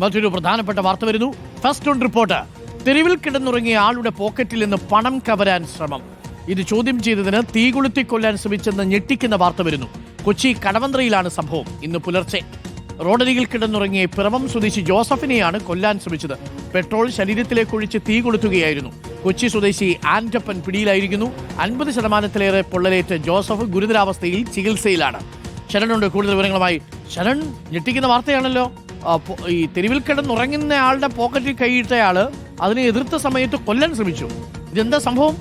മറ്റൊരു പ്രധാനപ്പെട്ട വാർത്ത വരുന്നു. First on report. തെരുവിൽ കിടന്നുറങ്ങിയ ആളുടെ പോക്കറ്റിൽ നിന്ന് പണം കവരാൻ ശ്രമം. ഇത് ചോദ്യം ചെയ്തതിന് തീ കൊളുത്തി കൊല്ലാൻ ശ്രമിച്ചെന്ന് ഞെട്ടിക്കുന്ന വാർത്ത വരുന്നു. കൊച്ചി കടവന്ത്രയിലാണ് സംഭവം. ഇന്ന് പുലർച്ചെ. റോഡരികിൽ കിടന്നുറങ്ങിയ പിറവം സ്വദേശി ജോസഫിനെയാണ് കൊല്ലാൻ ശ്രമിച്ചത്. പെട്രോൾ ശരീരത്തിലേക്ക് ഒഴിച്ച് തീ കൊളുത്തുകയായിരുന്നു. കൊച്ചി സ്വദേശി ആന്റപ്പൻ പിടിയിലായിരിക്കുന്നു. അൻപത് ശതമാനത്തിലേറെ പൊള്ളലേറ്റ ജോസഫ് ഗുരുതരാവസ്ഥയിൽ ചികിത്സയിലാണ്. ശരണുണ്ട് കൂടുതൽ വിവരങ്ങളുമായി ശരൺ ഞെട്ടിക്കുന്ന വാർത്തയാണല്ലോ. ഈ തെരുവിൽ കിടന്നുറങ്ങുന്ന ആളുടെ പോക്കറ്റിൽ കൈയിട്ടയാൾ അതിനെ എതിർത്ത സമയത്ത് കൊല്ലാൻ ശ്രമിച്ചു. ഇതെന്താ സംഭവം?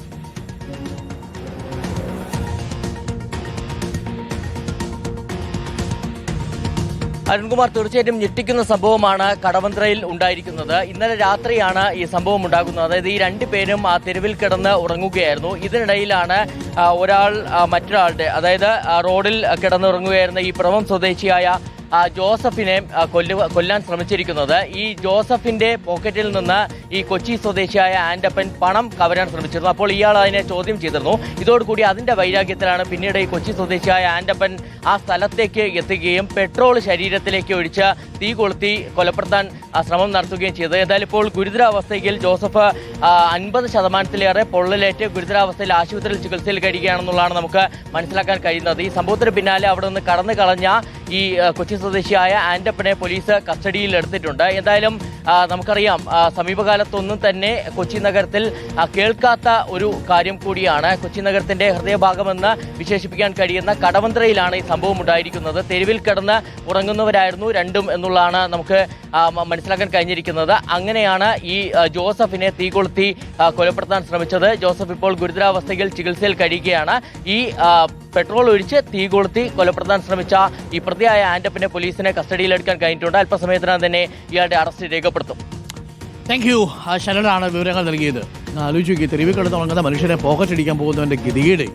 അരുൺകുമാർ തീർച്ചയായിട്ടും ഞെട്ടിക്കുന്ന സംഭവമാണ് കടവന്ത്രയിൽ ഉണ്ടായിരിക്കുന്നത്. ഇന്നലെ രാത്രിയാണ് ഈ സംഭവം ഉണ്ടാകുന്നത്. അതായത് ഈ രണ്ടു പേരും ആ തെരുവിൽ കിടന്ന് ഉറങ്ങുകയായിരുന്നു. ഇതിനിടയിലാണ് ഒരാൾ മറ്റൊരാളുടെ അതായത് റോഡിൽ കിടന്നുറങ്ങുകയായിരുന്ന ഈ പ്രവം സ്വദേശിയായ ജോസഫിനെ കൊല്ലാൻ ശ്രമിച്ചിരിക്കുന്നത്. ഈ ജോസഫിന്റെ പോക്കറ്റിൽ നിന്ന് ഈ കൊച്ചി സ്വദേശിയായ ആൻഡപ്പൻ പണം കവരാൻ ശ്രമിച്ചിരുന്നു. അപ്പോൾ ഇയാൾ അതിനെ ചോദ്യം ചെയ്തിരുന്നു. ഇതോടുകൂടി അതിന്റെ വൈരാഗ്യത്തിലാണ് പിന്നീട് ഈ കൊച്ചി സ്വദേശിയായ ആൻഡപ്പൻ ആ സ്ഥലത്തേക്ക് എത്തുകയും പെട്രോൾ ശരീരത്തിലേക്ക് ഒഴിച്ച് തീ കൊളുത്തി കൊലപ്പെടുത്താൻ ശ്രമം നടത്തുകയും ചെയ്തത്. എന്തായാലും ഇപ്പോൾ ഗുരുതരാവസ്ഥയിൽ ജോസഫ് അൻപത് ശതമാനത്തിലേറെ പൊള്ളലേറ്റ് ഗുരുതരാവസ്ഥയിൽ ആശുപത്രിയിൽ ചികിത്സയിൽ കഴിയുകയാണെന്നുള്ളതാണ് നമുക്ക് മനസ്സിലാക്കാൻ കഴിയുന്നത്. ഈ സംഭവത്തിന് പിന്നാലെ അവിടെ നിന്ന് കടന്നു കളഞ്ഞ ഈ കൊച്ചി സ്വദേശിയായ ആൻഡപ്പനെ പോലീസ് കസ്റ്റഡിയിൽ എടുത്തിട്ടുണ്ട്. എന്തായാലും നമുക്കറിയാം സമീപകാലത്തൊന്നും തന്നെ കൊച്ചി നഗരത്തിൽ കേൾക്കാത്ത ഒരു കാര്യം കൂടിയാണ് കൊച്ചി നഗരത്തിന്റെ ഹൃദയഭാഗമെന്ന് വിശേഷിപ്പിക്കാൻ കഴിയുന്ന കടവന്ത്രയിലാണ് ഈ സംഭവം ഉണ്ടായിരിക്കുന്നത്. തെരുവിൽ കിടന്ന് ഉറങ്ങുന്നവരായിരുന്നു രണ്ടും എന്നുള്ളതാണ് നമുക്ക് മനസ്സിലാക്കാൻ കഴിഞ്ഞിരിക്കുന്നത്. അങ്ങനെയാണ് ഈ ജോസഫിനെ തീ കൊളുത്തി കൊലപ്പെടുത്താൻ ശ്രമിച്ചത്. ജോസഫ് ഇപ്പോൾ ഗുരുതരാവസ്ഥയിൽ ചികിത്സയിൽ കഴിയുകയാണ്. ഈ പെട്രോൾ ഒഴിച്ച് തീ കൊളുത്തി കൊലപ്പെടുത്താൻ ശ്രമിച്ച ഈ പ്രതിയായ ആന്റപ്പിനെ പോലീസിനെ കസ്റ്റഡിയിലെടുക്കാൻ കഴിഞ്ഞിട്ടുണ്ട്. അല്പസമയത്തിനകം തന്നെ ഇയാളുടെ അറസ്റ്റ് രേഖപ്പെടുത്തും. താങ്ക് യു ശരണാണ് വിവരങ്ങൾ നൽകിയത്. ആലോചിക്കുക തെരുവിൽ കിടന്നുറങ്ങുന്ന മനുഷ്യനെ പോക്കറ്റ് അടിക്കാൻ പോകുന്നവന്റെ ഗതികേട്.